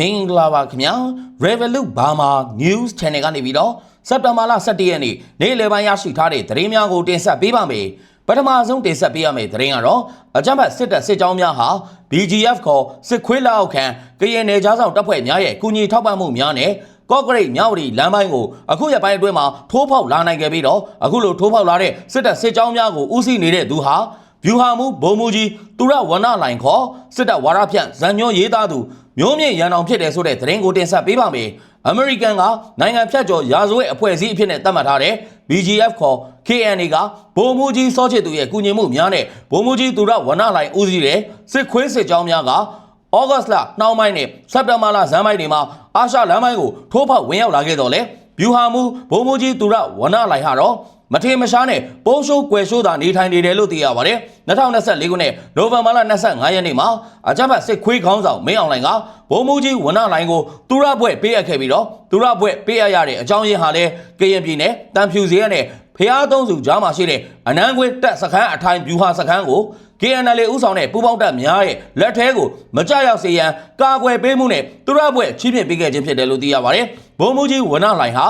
မင်္ဂလာပါခင်ဗျာ Revolut Burma News Channel ကနေပြီးတော့စက်တင်ဘာလ17ရက်နေ့နေ့လယ်ပိုင်းရရှိထားတဲ့သတင်းများကိုတင်ဆက်ပေးပါမယ်ပထမဆုံးတင်ဆက်ပေးရမယ့်သတင်းကတော့အကြမ်းဖက်စစ်တပ်စစ်ကြောင်းများဟာ BGF ခေါ်စစ်ခွေးလက်အောက်ခံကရင်နယ်ကြားဆောင်တပ်ဖွဲ့များရဲ့ကုညီထောက်ပံ့မှုများနဲ့ကော့ဂရိတ်မြောက်ဝတီလမ်းပိုင်းကိုအခုရက်ပိုင်းအတွင်းမှာထိုးဖောက်လာနိုင်ခဲ့ပြီးတော့အခုလိုထိုးဖောက်လာတဲ့စစ်တပ်စစ်ကြောင်းများကိုဦးစီးနေတဲ့သူဟာဗျူဟာမှုဘုံမူကြီးသူရဝဏလိုင်ခေါ်စစ်တပ်ဝါရဖြန့်ဇန်ညွန်ရေးသားသူ မျိုးမြင့်ရန်အောင်ဖြစ်တယ်ဆိုတဲ့သတင်းကိုတင်ဆက်ပေးပါမယ်။ American ကနိုင်ငံဖြတ်ကျော်ရာဇဝတ်အဖွဲ့အစည်းအဖြစ်နဲ့သတ်မှတ်ထားတဲ့ BGF ခေါ် KNA ကဘုံမူကြီးစောချစ်သူရဲ့ကုညီမှုများနဲ့ဘုံမူကြီးသူရဝဏလိုင်ဦးစီးတဲ့စစ်ခွေးစစ်ကြောင်းများကဩဂတ်စ်လနှောင်းပိုင်းနဲ့စက်တင်ဘာလဇန်ပိုင်းတွေမှာအာရှလမ်းပိုင်းကိုထိုးဖောက်ဝင်ရောက်လာခဲ့တော့လေဗျူဟာမူဘုံမူကြီးသူရဝနလိုက်ဟာတော့ မထေမရှားနဲ့ပုံရှိုးကွယ်ရှိုးသာနေထိုင်နေတယ်လို့သိရပါတယ်2024ခုနှစ်နိုဝင်ဘာလ25ရက်နေ့မှာအကြမ်းဖက်စစ်ခွေးခေါင်းဆောင်မင်းအောင်လှိုင်ကဘုံမူကြီးဝနလိုင်ကိုသူရဘွဲ့ပေးအပ်ခဲ့ပြီးတော့သူရဘွဲ့ပေးအပ်ရတဲ့အကြောင်းရင်းဟာလဲကရင်ပြည်နယ်တန်ဖြူစရနဲ့ဖျားသုံးစုကြားမှာရှိတဲ့အနန်းခွေတက်စခန်းအထိုင်ဗျူဟာစခန်းကို KNL ဥဆောင်တဲ့ပူးပေါင်းတပ်များရဲ့လက်ထဲကိုမကြရောက်စေရန်ကာကွယ်ပေးမှုနဲ့သူရဘွဲ့ချီးမြှင့်ပေးခဲ့ခြင်းဖြစ်တယ်လို့သိရပါတယ်။ဘုံမူကြီးဝနလိုင်ဟာ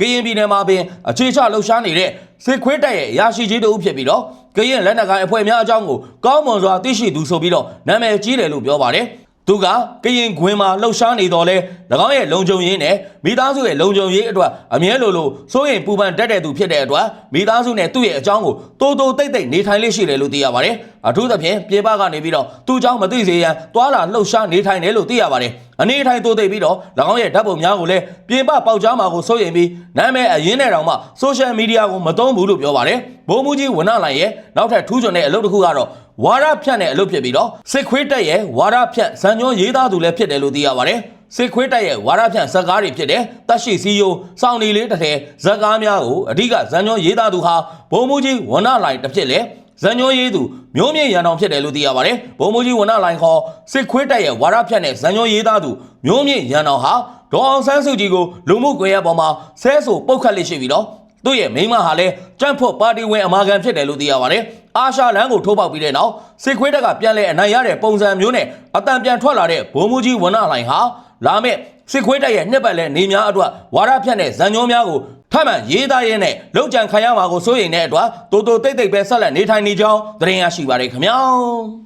ကရင်ပြည်နယ်မှာပင်အခြေချလှုပ်ရှားနေတဲ့စစ်ခွေးတပ်ရဲ့ရာရှိကြီးတဦးဖြစ်ပြီးတော့ကရင်လက်နက်ကိုင်အဖွဲ့များအကြောင်းကိုကောင်းမွန်စွာသိရှိသူဆိုပြီးတော့နာမည်ကြီးတယ်လို့ပြောပါတယ်။သူကကရင်ခွင်မှာလှုပ်ရှားနေတော်လဲ၎င်းရဲ့လုံခြုံရေးနဲ့မိသားစုရဲ့လုံခြုံရေးအတွက်အမြဲလိုလိုစိုးရင်ပူပန်တက်တဲ့သူဖြစ်တဲ့အတွက်မိသားစုနဲ့သူ့ရဲ့အကြောင်းကိုတိုးတိုးတိတ်တိတ်နေထိုင်လေးရှိတယ်လို့သိရပါတယ်အထူးသဖြင့်ပြေပကနေပြီးတော့သူ့အကြောင်းမသိစေရန်တွာလာလှုပ်ရှားနေထိုင်တယ်လို့သိရပါတယ်အနေထိုင်တိုးသိပ်ပြီးတော့၎င်းရဲ့ဓာတ်ပုံများကိုလည်းပြင်ပပေါက်ကြားမှာကိုစိုးရင်ပြီးနာမည်အရင်းနဲ့တောင်မှဆိုရှယ်မီဒီယာကိုမသုံးဘူးလို့ပြောပါတယ်ဘုံမူကြီးဝနလိုင်ရဲ့နောက်ထပ်ထူးချွန်တဲ့အလုပ်တစ်ခုကတော့ဝါရဖြန့်တဲ့အလုပ်ဖြစ်ပြီးတော့စစ်ခွေးတက်ရဲ့ဝါရဖြန့်ဇန်ညွန်ရေးသားသူလည်းဖြစ်တယ်လို့သိရပါတယ် စစ်ခွေးတက်ရဲ့ဝါရဖြန့်ဇက်ကားတွေဖြစ်တဲ့တက်ရှိစီယိုစောင်းနေလေးတစ်ထည်ဇက်ကားများကိုအဓိကဇန်ညွန်ရေးသားသူဟာဘုံမူကြီးဝနလိုင်တစ်ဖြစ်လေဇန်ညွန်ရေးသူမျိုးမြင့်ရန်အောင်ဖြစ်တယ်လို့သိရပါတယ်ဘုံမူကြီးဝနလိုင်ခေါ်စစ်ခွေးတက်ရဲ့ဝါရဖြန့်တဲ့ဇန်ညွန်ရေးသားသူမျိုးမြင့်ရန်အောင်ဟာဒေါအောင်ဆန်းစုကြည်ကိုလူမှုကွန်ရက်ပေါ်မှာဆဲဆိုပုတ်ခတ်လေးရှိပြီးတော့သူ့ရဲ့မိန်းမဟာလည်းကြန့်ဖို့ပါတီဝင်အမာခံဖြစ်တယ်လို့သိရပါတယ်။အာရှလန်ကိုထိုးပေါက်ပြီးတဲ့နောက်စစ်ခွေးတက်ကပြန်လဲအနိုင်ရတဲ့ပုံစံမျိုးနဲ့အတန်ပြန်ထွက်လာတဲ့ဘုံမူကြီးဝနလှိုင်ဟာ လာမဲ့စစ်ခွေးတက်ရဲ့နှစ်ပတ်လဲနေများအတွက်ဝါရဖြတ်တဲ့ဇန်ညုံများကိုထမှန်ရေးသားရဲနဲ့လောက်ကြံခံရမှာကိုစိုးရိမ်တဲ့အတွက်တိုးတိုးတိတ်တိတ်ပဲဆက်လက်နေထိုင်နေကြောင်းသတင်းရရှိပါရခင်ဗျာ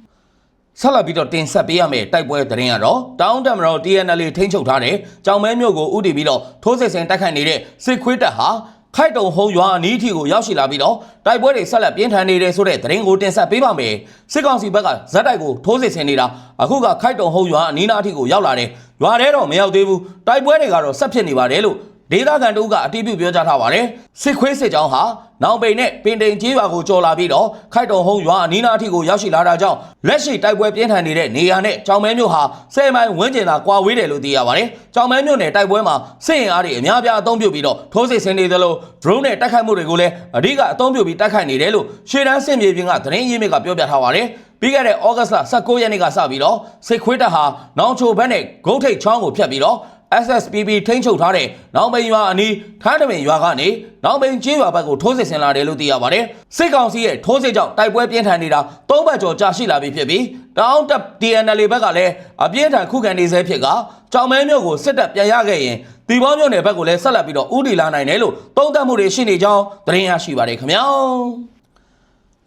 ။ဆက်လက်ပြီးတော့တင်ဆက်ပေးရမယ့်တိုက်ပွဲသတင်းကတော့တောင်းတမတော် TNL ထိန်းချုပ်ထားတဲ့ကြောင်မဲမြို့ကိုဥတီပြီးတော့ထိုးစစ်ဆင်တိုက်ခိုက်နေတဲ့စစ်ခွေးတပ်ဟာ ခိုက်တုံဟုံးရွာအနီးထီကိုရောက်ရှိလာပြီးတော့တိုက်ပွဲတွေဆက်လက်ပြင်းထန်နေတယ်ဆိုတဲ့သတင်းကိုတင်ဆက်ပေးပါမယ်စစ်ကောင်စီဘက်ကဇက်တိုက်ကိုထိုးစစ်ဆင်နေတာအခုကခိုက်တုံဟုံးရွာအနီးနားထီကိုရောက်လာတယ်ရွာထဲတော့မရောက်သေးဘူးတိုက်ပွဲတွေကတော့ဆက်ဖြစ်နေပါတယ်လို့ ဒေသခံတို့ကအတိပြုပြောကြားထားပါတယ်စစ်ခွေးစစ်ကြောင်းဟာနောင်ပိန်နဲ့ပင်တိန်ကြီးရွာကိုကြော်လာပြီးတော့ခိုက်တုံဟုံးရွာအနီးနားထီကိုရောက်ရှိလာတာကြောင့်လက်ရှိတိုက်ပွဲပြင်းထန်နေတဲ့နေရာနဲ့ကြောင်မဲမြို့ဟာဆယ်မိုင်ဝန်းကျင်သာကွာဝေးတယ်လို့သိရပါတယ်ကြောင်မဲမြို့နယ်တိုက်ပွဲမှာစစ်ရင်အားတွေအများပြားအသုံးပြုပြီးတော့ထိုးစစ်ဆင်နေသလို drone နဲ့တိုက်ခိုက်မှုတွေကိုလည်းအဓိကအသုံးပြုပြီးတိုက်ခိုက်နေတယ်လို့ရှေ့တန်းစစ်မြေပြင်ကသတင်းရင်းမြစ်ကပြောပြထားပါတယ်ပြီးခဲ့တဲ့ဩဂတ်စ်လ19ရက်နေ့ကစပြီးတော့စစ်ခွေးတပ်ဟာနောင်ချိုဘက်နဲ့ဂုတ်ထိတ်ချောင်းကိုဖျက်ပြီးတော့ SSPB ထိန်းချုပ်ထားတဲ့နောင်ပိန်ရွာအနီးထန်းတပင်ရွာကနေနောင်ပိန်ကျေးရွာဘက်ကိုထိုးစစ်ဆင်လာတယ်လို့သိရပါတယ်။စစ်ကောင်စီရဲ့ထိုးစစ်ကြောင့်တိုက်ပွဲပြင်းထန်နေတာ၃ဘက်ကျော်ကြာရှိလာပြီဖြစ်ပြီးတောင်းတက် TNL ဘက်ကလည်းအပြင်းထန်ခုခံနေဆဲဖြစ်ကကြောင်မဲမြို့ကိုစစ်တပ်ပြန်ရခဲ့ရင်ဒီဘောမြို့နယ်ဘက်ကိုလည်းဆက်လက်ပြီးတော့ဥတီလာနိုင်တယ်လို့သုံးသပ်မှုတွေရှိနေကြောင်းသတင်းရရှိပါတယ်ခင်ဗျာ။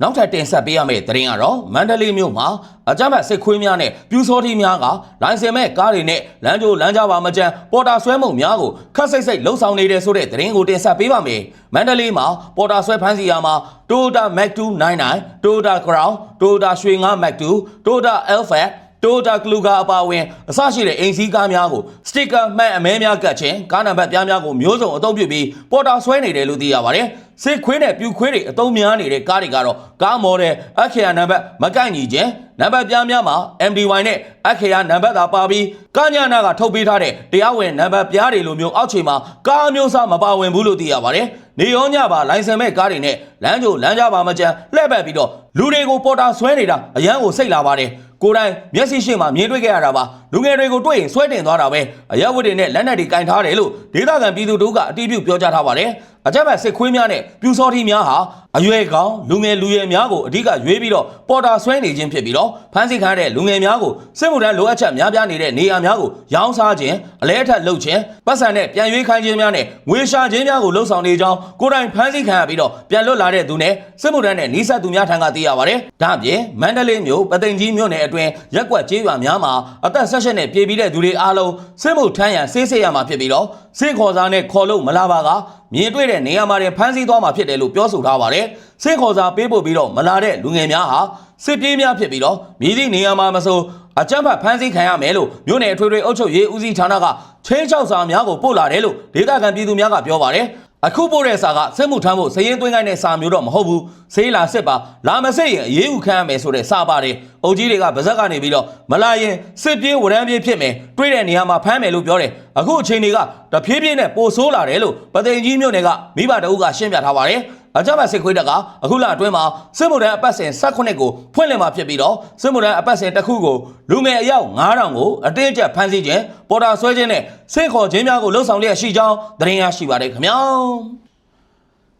နောက်ထပ်တင်ဆက်ပေးရမယ့်သတင်းကတော့မန္တလေးမြို့မှာအကြမ်းဖက်စစ်ခွေးများနဲ့ပြူစောတိများကလိုင်စင်မဲ့ကားတွေနဲ့လမ်းကြိုလမ်းကြပါမကြမ်းပေါ်တာဆွဲမှုများကိုခတ်စိတ်စိတ်လှုပ်ဆောင်နေတယ်ဆိုတဲ့သတင်းကိုတင်ဆက်ပေးပါမယ်။မန္တလေးမှာပေါ်တာဆွဲဖမ်းဆီးရမှာ Toyota Mac 299 Toyota Crown Toyota ရွှေ9 Mac 2 Toyota Alpha တိုတာကလူကာအပါဝင်အစရှိတဲ့အိမ်စည်းကားများကိုစတစ်ကာမှန်အမဲများကတ်ခြင်းကားနံပါတ်ပြားများကိုမျိုးစုံအသုံးပြုပြီးပေါ်တာဆွဲနေတယ်လို့သိရပါတယ်စစ်ခွေးနဲ့ပြူခွေးတွေအသုံးများနေတဲ့ကားတွေကတော့ကားမော်ဒယ်အခရာနံပါတ်မကန့်ညီခြင်းနံပါတ်ပြားများမှာ MD1 နဲ့အခရာနံပါတ်သာပါပြီးကားညနာကထုတ်ပေးထားတဲ့တရားဝင်နံပါတ်ပြားတွေလိုမျိုးအောက်ခြေမှာကားမျိုးစားမပါဝင်ဘူးလို့သိရပါတယ်နေရောညပါလိုင်စင်မဲ့ကားတွေနဲ့လမ်းကြိုလမ်းကြပါမကြမ်းလှည့်ပတ်ပြီးတော့လူတွေကိုပေါ်တာဆွဲနေတာအရန်ကိုစိတ်လာပါတယ် ကိုယ်တိုင်မျက်စိရှိမှမြင်တွေ့ခဲ့ရတာပါ လူငယ်တွေကိုတွေ့ရင်ဆွဲတင်သွားတာပဲအရက်ဝတ်တွေနဲ့လက်နက်တွေကင်ထားတယ်လို့ဒေသခံပြည်သူတို့ကအတိအပြုပြောကြားထားပါတယ်အကြမ်းဖက်စစ်ခွေးများနဲ့ပြူစောထီများဟာအရွယ်ကောင်းလူငယ်လူရွယ်များကိုအဓိကရွေးပြီးတော့ပေါ်တာဆွဲနေခြင်းဖြစ်ပြီးတော့ဖမ်းဆီးခံရတဲ့လူငယ်များကိုစစ်မှုထမ်းလိုအပ်ချက်များပြားနေတဲ့နေရာများကိုရောင်းစားခြင်းအလဲအထက်လုပ်ခြင်းပတ်စံနဲ့ပြန်ရွေးခိုင်းခြင်းများနဲ့ငွေရှာခြင်းများကိုလှုံ့ဆော်နေကြောင်းကိုယ်တိုင်ဖမ်းဆီးခံရပြီးတော့ပြန်လွတ်လာတဲ့သူနဲ့စစ်မှုထမ်းနဲ့နှိစက်သူများထံကသိရပါတယ်။ဒါ့အပြင်မန္တလေးမြို့ပသိမ်ကြီးမြို့နယ်အတွင်းရက်ကွက်ကျေးရွာများမှာအသက်၁၈နဲ့ပြည်ပြီးတဲ့သူတွေအားလုံးစစ်မှုထမ်းရန်ဆေးဆေးရမှာဖြစ်ပြီးတော့စစ်ခေါ်စားနဲ့ခေါ်လို့မလာပါကမြင်တွေ့တဲ့နေရာမှာတင်ဖမ်းဆီးသွားမှာဖြစ်တယ်လို့ပြောဆိုထားပါတယ်။စစ်ခေါ်စားပေးပို့ပြီးတော့မလာတဲ့လူငယ်များဟာစစ်ပြေးများဖြစ်ပြီးတော့မြည်သည့်နေရာမှာမဆိုအကြမ်းဖက်ဖမ်းဆီးခံရမယ်လို့မြို့နယ်အထွေထွေအုပ်ချုပ်ရေးဦးစီးဌာနကချင်းချောက်စာများကိုပို့လာတယ်လို့ဒေသခံပြည်သူများကပြောပါတယ်။ အခုပို့တဲ့စာကစစ်မှုထမ်းဖို့စရင်သွင်းခိုင်းတဲ့စာမျိုးတော့မဟုတ်ဘူးဆေးလာစစ်ပါလာမစစ်ရင်အရေးယူခံရမယ်ဆိုတဲ့စာပါတယ်အုပ်ကြီးတွေကဗဇက်ကနေပြီးတော့မလာရင်စစ်ပြေးဝရမ်းပြေးဖြစ်မယ်တွေးတဲ့နေရာမှာဖမ်းမယ်လို့ပြောတယ်အခုအချိန်တွေကတဖြည်းဖြည်းနဲ့ပိုဆိုးလာတယ်လို့ပသိမ်ကြီးမြို့နယ်ကမိဘတအုပ်ကရှင်းပြထားပါတယ် အကြမ်းဖက်စစ်ခွေးတပ်ကအခုလအတွင်းမှာစစ်မှုထမ်းအပတ်စဉ်18ကိုဖွင့်လှစ်မှာဖြစ်ပြီးတော့စစ်မှုထမ်းအပတ်စဉ်တစ်ခုကိုလူငယ်အယောက်9000ကိုအတင်းအကျပ်ဖမ်းဆီးခြင်းပေါ်တာဆွဲခြင်းနဲ့ဆင့်ခေါ်ခြင်းများကိုလှုံ့ဆော်လျက်ရှိကြောင်းသတင်းရရှိပါတယ်ခင်ဗျာ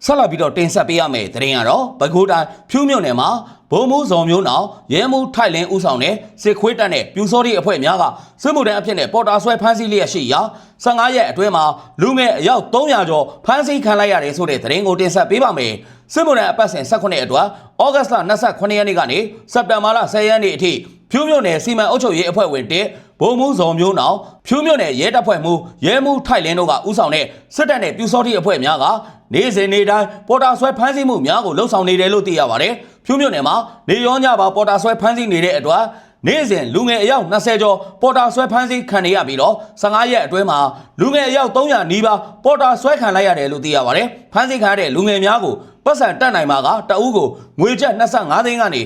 ဆက်လက်ပြီးတော့တင်ဆက်ပေးရမယ့်သတင်းကတော့ပဲခူးတိုင်းဖြူးမြို့နယ်မှာဘုံမှုဇော်မျိုးနောင်ရဲမှုထိုက်လင်းဦးဆောင်တဲ့စစ်ခွေးတပ်နဲ့ပြူစောတိအဖွဲ့များကစစ်မှုထမ်းအဖြစ်နဲ့ပေါ်တာဆွဲဖမ်းဆီးလျက်ရှိရာ15ရက်အတွင်းမှာလူငယ်အယောက်300ကျော်ဖမ်းဆီးခံလိုက်ရတယ်ဆိုတဲ့သတင်းကိုတင်ဆက်ပေးပါမယ်စစ်မှုထမ်းအပတ်စဉ်18အတွက်ဩဂတ်လ29ရက်နေ့ကနေစက်တင်ဘာလ10ရက်နေ့အထိ ဖြူးမြို့နယ်စီမံအုပ်ချုပ်ရေးအဖွဲ့ဝင်တစ်ဘုံမှုဇော်မျိုးနောင်ဖြူးမြို့နယ်ရဲတပ်ဖွဲ့မှူးရဲမှုထိုက်လင်းတို့ကဦးဆောင်တဲ့စစ်တပ်နဲ့ပြူစောတိအဖွဲ့များကနေ့စဉ်နေ့တိုင်းပေါ်တာဆွဲဖမ်းဆီးမှုများကိုလှုံ့ဆော်နေတယ်လို့သိရပါတယ်ဖြူးမြို့နယ်မှာနေရောညပါပေါ်တာဆွဲဖမ်းဆီးနေတဲ့အတွက်နေ့စဉ်လူငယ်အယောက်20ကျော်ပေါ်တာဆွဲဖမ်းဆီးခံနေရပြီးတော့15ရက်အတွင်းမှာလူငယ်အယောက်300နီးပါးပေါ်တာဆွဲခံလိုက်ရတယ်လို့သိရပါတယ်ဖမ်းဆီးခံရတဲ့လူငယ်များကို ပတ်စံတက်နိုင်မှာကတအူးကိုငွေကျပ်25သိန်းကနေ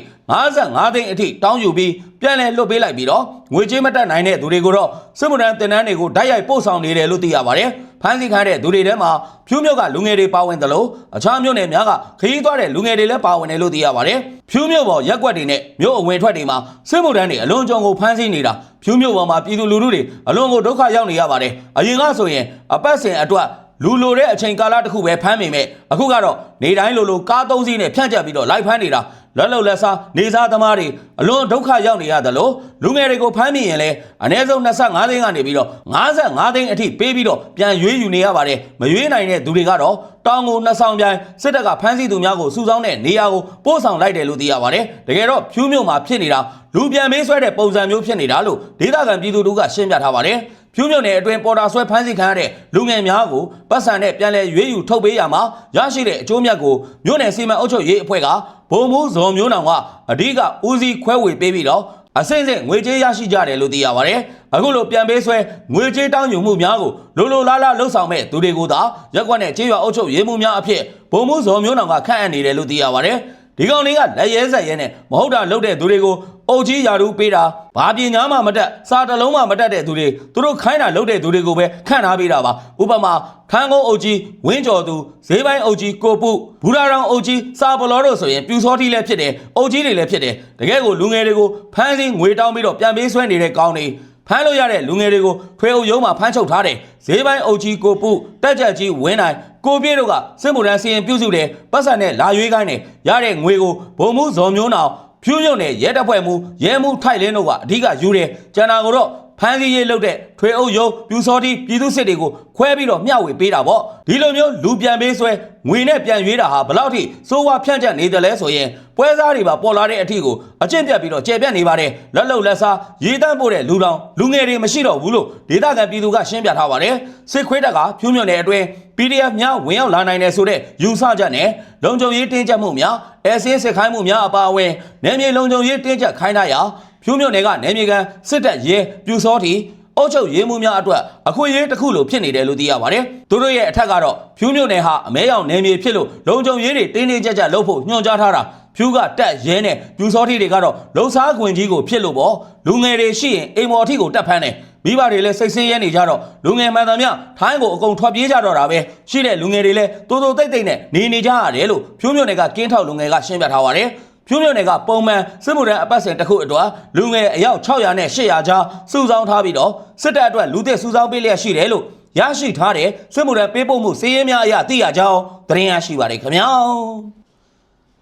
55သိန်းအထိတောင်းယူပြီးပြန်လည်လွတ်ပေးလိုက်ပြီးတော့ငွေကြေးမတက်နိုင်တဲ့သူတွေကိုတော့စစ်မှုထမ်းတင်တန်းတွေကိုဓာတ်ရိုက်ပို့ဆောင်နေတယ်လို့သိရပါတယ်ဖမ်းဆီးခံတဲ့သူတွေထဲမှာဖြူးမြို့ကလူငယ်တွေပါဝင်တယ်လို့အခြားမြို့နယ်များကခရီးသွားတဲ့လူငယ်တွေလည်းပါဝင်တယ်လို့သိရပါတယ်ဖြူးမြို့ပေါ်ရက်ကွက်တွေနဲ့မြို့အဝင်ထွက်တွေမှာစစ်မှုထမ်းတွေအလွန်ကြုံကိုဖမ်းဆီးနေတာဖြူးမြို့ပေါ်မှာပြည်သူလူထုတွေအလွန်ကိုဒုက္ခရောက်နေရပါတယ်အရင်ကဆိုရင်အပတ်စဉ်အတွက် လူလိုတဲ့အချိန်ကာလတစ်ခုပဲဖမ်းမိမဲ့အခုကတော့နေတိုင်းလိုလိုကားသုံးစီးနဲ့ဖြန့်ကျက်ပြီးတော့လိုက်ဖမ်းနေတာလက်လုံလက်စားနေစားသမားတွေအလွန်ဒုက္ခရောက်နေရတယ်လို့လူငယ်တွေကိုဖမ်းမိရင်လည်းအနည်းဆုံး25သိန်းကနေပြီးတော့55သိန်းအထိပေးပြီးတော့ပြန်ရွေးယူနေရပါတယ်မရွေးနိုင်တဲ့သူတွေကတော့တောင်ကိုနှစ်ဆောင်ပြိုင်စစ်တပ်ကဖမ်းဆီးသူများကိုစုဆောင်းတဲ့နေရာကိုပို့ဆောင်လိုက်တယ်လို့သိရပါတယ်တကယ်တော့ဖြူးမြို့မှာဖြစ်နေတာလူပြန်မေးဆွဲတဲ့ပုံစံမျိုးဖြစ်နေတာလို့ဒေသခံပြည်သူတို့ကရှင်းပြထားပါတယ် ဖြူးမြုံနယ်အတွင်းပေါ်တာဆွဲဖမ်းဆီးခံရတဲ့လူငယ်များကိုပတ်စံနဲ့ပြန်လည်ရွေးယူထုတ်ပေးရမှာရရှိတဲ့အကျိုးမြတ်ကိုမြို့နယ်စီမံအုပ်ချုပ်ရေးအဖွဲ့ကဘုံမှုဇော်မျိုးနောင်ကအဓိကဦးစီးခွဲဝေပေးပြီးတော့အစိမ့်စိမ့်ငွေကြေးရရှိကြတယ်လို့သိရပါတယ်။အခုလိုပြန်ပေးဆွဲငွေကြေးတောင်းယူမှုများကိုလိုလိုလားလားလှုပ်ဆောင်မဲ့သူတွေကိုသာရက်ကွက်နဲ့ကြေးရွာအုပ်ချုပ်ရေးမှုများအဖြစ်ဘုံမှုဇော်မျိုးနောင်ကခန့်အပ်နေတယ်လို့သိရပါတယ်။ ဒီကောင်လေးကလက်ရဲဆက်ရဲနဲ့မဟုတ်တာလုပ်တဲ့သူတွေကိုအုပ်ကြီးယာရူပေးတာဘာပညာမှမတက်စာတလုံးမှမတက်တဲ့သူတွေသူတို့ခိုင်းတာလုပ်တဲ့သူတွေကိုပဲခန့်ထားပေးတာပါဥပမာခန်းကုန်းအုပ်ကြီးဝင်းကျော်သူဈေးပိုင်းအုပ်ကြီးကိုပုဘူရာရောင်အုပ်ကြီးစာပလောတို့ဆိုရင်ပြူစောတိလည်းဖြစ်တယ်အုပ်ကြီးတွေလည်းဖြစ်တယ်တကယ်ကိုလူငယ်တွေကိုဖမ်းဆီးငွေတောင်းပြီးတော့ပြန်ပေးဆွဲနေတဲ့ကောင်းတွေဖမ်းလို့ရတဲ့လူငယ်တွေကိုထွေအုပ်ရုံးမှာဖမ်းချုပ်ထားတယ်ဈေးပိုင်းအုပ်ကြီးကိုပုတက်ကြက်ကြီးဝင်းနိုင် ကိုပြေတို့ကစစ်မှုထမ်းစီရင်ပြုစုတယ်ပတ်စံနဲ့လာရွေးကိုင်းတယ်ရတဲ့ငွေကိုဘုံမှုဇော်မျိုးနောင်ဖြူးမြုံနဲ့ရဲတပ်ဖွဲ့မှုရဲမှုထိုက်လင်းတို့ကအဓိကယူတယ်ကျန်တာကိုတော့ ဖမ်းဆီးရေးလုပ်တဲ့ထွေအုပ်ရုံးပြူစောတိပြည်သူစစ်တွေကိုခွဲပြီးတော့မျှဝေပေးတာပေါ့ဒီလိုမျိုးလူပြန်ပေးဆွဲငွေနဲ့ပြန်ရွေးတာဟာဘယ်လောက်ထိစိုးဝါဖြန့်ကျက်နေတယ်လဲဆိုရင်ပွဲစားတွေပါပေါ်လာတဲ့အထီကိုအကျင့်ပြတ်ပြီးတော့ကျေပြတ်နေပါတယ်လက်လုံလက်စားရေးတန်းပို့တဲ့လူတောင်လူငယ်တွေမရှိတော့ဘူးလို့ဒေသခံပြည်သူကရှင်းပြထားပါတယ်စစ်ခွေးတပ်ကဖြူးမြွန်တဲ့အတွင်း PDF များဝင်ရောက်လာနိုင်တယ်ဆိုတဲ့ယူဆချက်နဲ့လုံခြုံရေးတင်းကျပ်မှုများအဲဆင်းစစ်ခိုင်းမှုများအပါအဝင်နယ်မြေလုံခြုံရေးတင်းကျပ်ခိုင်းထားရာ ဖြူးမြွန်နယ်ကနယ်မြေကန်စစ်တပ်ရဲပြူစောတီအုပ်ချုပ်ရေးမှုများအတွက်အခွင့်အရေးတစ်ခုလိုဖြစ်နေတယ်လို့သိရပါတယ်။သူတို့ရဲ့အထက်ကတော့ဖြူးမြုံနယ်ဟာအမဲရောင်နယ်မြေဖြစ်လို့လုံခြုံရေးတွေတင်းတင်းကြပ်ကြပ်လုပ်ဖို့ညွှန်ကြားထားတာဖြူးကတက်ရဲနဲ့ပြူစောထီတွေကတော့လုံစားခွင်ကြီးကိုဖြစ်လို့ပေါ့လူငယ်တွေရှိရင်အိမ်မော်ထီကိုတက်ဖမ်းတယ်မိဘတွေလည်းစိတ်ဆင်းရဲနေကြတော့လူငယ်မှန်သမျှထိုင်းကိုအကုန်ထွက်ပြေးကြတော့တာပဲရှိတဲ့လူငယ်တွေလည်းတိုးတိုးတိတ်တိတ်နဲ့နေနေကြရတယ်လို့ဖြူးမြုံနယ်ကကင်းထောက်လူငယ်ကရှင်းပြထားပါတယ် ဖြူးမြို့နယ်ကပုံမှန်စစ်မှုထမ်းအပတ်စဉ်တစ်ခုအတွက်လူငယ်အယောက်600နဲ့800ကြားစုဆောင်းထားပြီးတော့စစ်တပ်အတွက်လူသစ်စုဆောင်းပေးလျက်ရှိတယ်လို့ရရှိထားတဲ့စစ်မှုထမ်းပေးပို့မှုစီးရင်များအရသိရကြောင်းသတင်းရရှိပါတယ်ခင်ဗျာ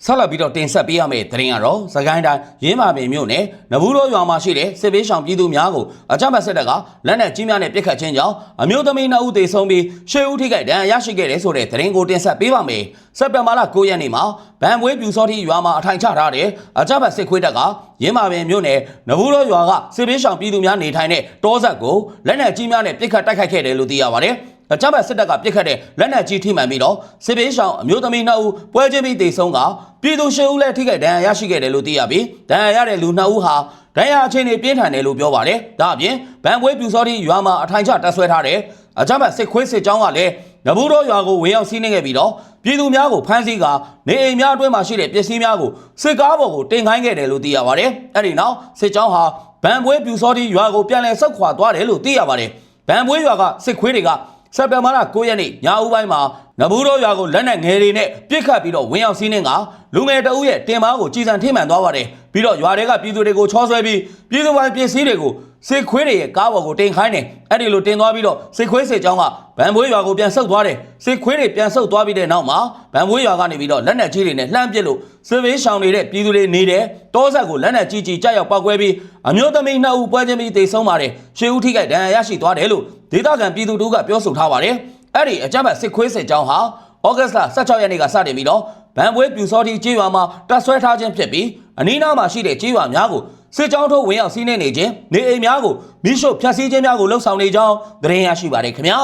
ဆက်လက်ပြီးတော့တင်ဆက်ပေးရမယ့်သတင်းကတော့သခိုင်းတိုင်းရင်းမာပင်မြို့နယ်နဘူးတော်ရွာမှာရှိတဲ့စစ်ပေးဆောင်ပြည်သူများကိုအကြမ်းဖက်စစ်တပ်ကလက်နက်ကြီးများနဲ့ပစ်ခတ်ခြင်းကြောင့်အမျိုးသမီး2ဦးသေဆုံးပြီး10ဦးထိခိုက်ဒဏ်ရာရရှိခဲ့တယ်ဆိုတဲ့သတင်းကိုတင်ဆက်ပေးပါမယ်။စက်တင်ဘာလ9ရက်နေ့မှာဗန်ပွဲပြူစောတိရွာမှာအထိုင်ချထားတဲ့အကြမ်းဖက်စစ်ခွေးတပ်ကရင်းမာပင်မြို့နယ်နဘူးတော်ရွာကစစ်ပေးဆောင်ပြည်သူများနေထိုင်တဲ့တောဆက်ကိုလက်နက်ကြီးများနဲ့ပစ်ခတ်တိုက်ခိုက်ခဲ့တယ်လို့သိရပါတယ်။ အကြမ်းဖက်စစ်တပ်ကပြစ်ခတ်တဲ့လက်နက်ကြီးထိမှန်ပြီးတော့စစ်ပေးဆောင်အမျိုးသမီး2ဦးပွဲချင်းပြီးတေဆုံးကပြည်သူ10ဦးလည်းထိခိုက်ဒဏ်ရာရရှိခဲ့တယ်လို့သိရပြီးဒဏ်ရာရတဲ့လူ2ဦးဟာဒဏ်ရာအခြေအနေပြင်းထန်တယ်လို့ပြောပါတယ်။ဒါအပြင်ဗန်ပွဲပြူစောတိရွာမှာအထိုင်ချတပ်ဆွဲထားတဲ့အကြမ်းဖက်စစ်ခွေးစစ်ကြောင်းကလည်းနဘူးတော်ရွာကိုဝင်ရောက်စီးနှင်းခဲ့ပြီးတော့ပြည်သူများကိုဖမ်းဆီးကနေအိမ်များအတွင်းမှာရှိတဲ့ပစ္စည်းများကိုစစ်ကားပေါ်ကိုတင်ခိုင်းခဲ့တယ်လို့သိရပါတယ်။အဲ့ဒီနောက်စစ်ကြောင်းဟာဗန်ပွဲပြူစောတိရွာကိုပြန်လည်ဆုတ်ခွာသွားတယ်လို့သိရပါတယ်။ဗန်ပွဲရွာကစစ်ခွေးတွေက စက်တင်ဘာလ9ရက်နေ့ညဦးပိုင်းမှာ နဘူးတော်ရွာကိုလက်နက်ငယ်တွေနဲ့ပစ်ခတ်ပြီးတော့ဝင်ရောက်စီးနှင်းကလူငယ်တအုပ်ရဲ့တင်မားကိုကြည်စံထိမှန်သွားပါတယ်ပြီးတော့ရွာတွေကပြည်သူတွေကိုချောဆွဲပြီးပြည်သူပိုင်းပစ္စည်းတွေကိုစစ်ခွေးတွေရဲ့ကားပေါ်ကိုတင်ခိုင်းတယ်အဲ့ဒီလိုတင်သွားပြီးတော့စစ်ခွေးစစ်ကြောင်းကဗန်ဘွေးရွာကိုပြန်ဆုတ်သွားတယ်စစ်ခွေးတွေပြန်ဆုတ်သွားပြီးတဲ့နောက်မှာဗန်ဘွေးရွာကနေပြီးတော့လက်နက်ကြီးတွေနဲ့လှမ်းပစ်လို့စစ်ဘေးရှောင်နေတဲ့ပြည်သူတွေနေတယ်တောဆက်ကိုလက်နက်ကြီးကြီးကြောက်ရောက်ပောက်ကွဲပြီးအမျိုးသမီးနှစ်ဦးပွဲချင်းပြီးတေဆုံးပါတယ်ရှေးဦးထိခိုက်ဒဏ်ရာရရှိသွားတယ်လို့ဒေသခံပြည်သူတို့ကပြောဆိုထားပါတယ် အဲ့ဒီအကြမ်းဖက်စစ်ခွေးစစ်ကြောင်းဟာဩဂတ်စ်လ16ရက်နေ့ကစတင်ပြီးတော့ဗန်ပွဲပြူစောတိကြေးရွာမှာတပ်ဆွဲထားခြင်းဖြစ်ပြီးအနီးနားမှာရှိတဲ့ကြေးရွာများကိုစစ်ကြောင်းထုတ်ဝင်ရောက်စီးနှင်းနေခြင်းနေအိမ်များကိုမိရှုဖျက်ဆီးခြင်းများကိုလှုပ်ဆောင်နေကြောင်းသတင်းရရှိပါတယ်ခင်ဗျာ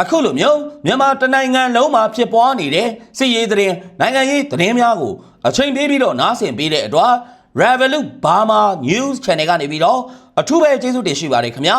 အခုလိုမျိုးမြန်မာတနိုင်ငံလုံးမှာဖြစ်ပွားနေတဲ့စစ်ရေးသတင်းနိုင်ငံရေးသတင်းများကိုအချိန်ပေးပြီးတော့နားဆင်ပေးတဲ့အတွက် Revolut Burma News Channel ကနေပြီးတော့အထူးပဲကျေးဇူးတင်ရှိပါတယ်ခင်ဗျာ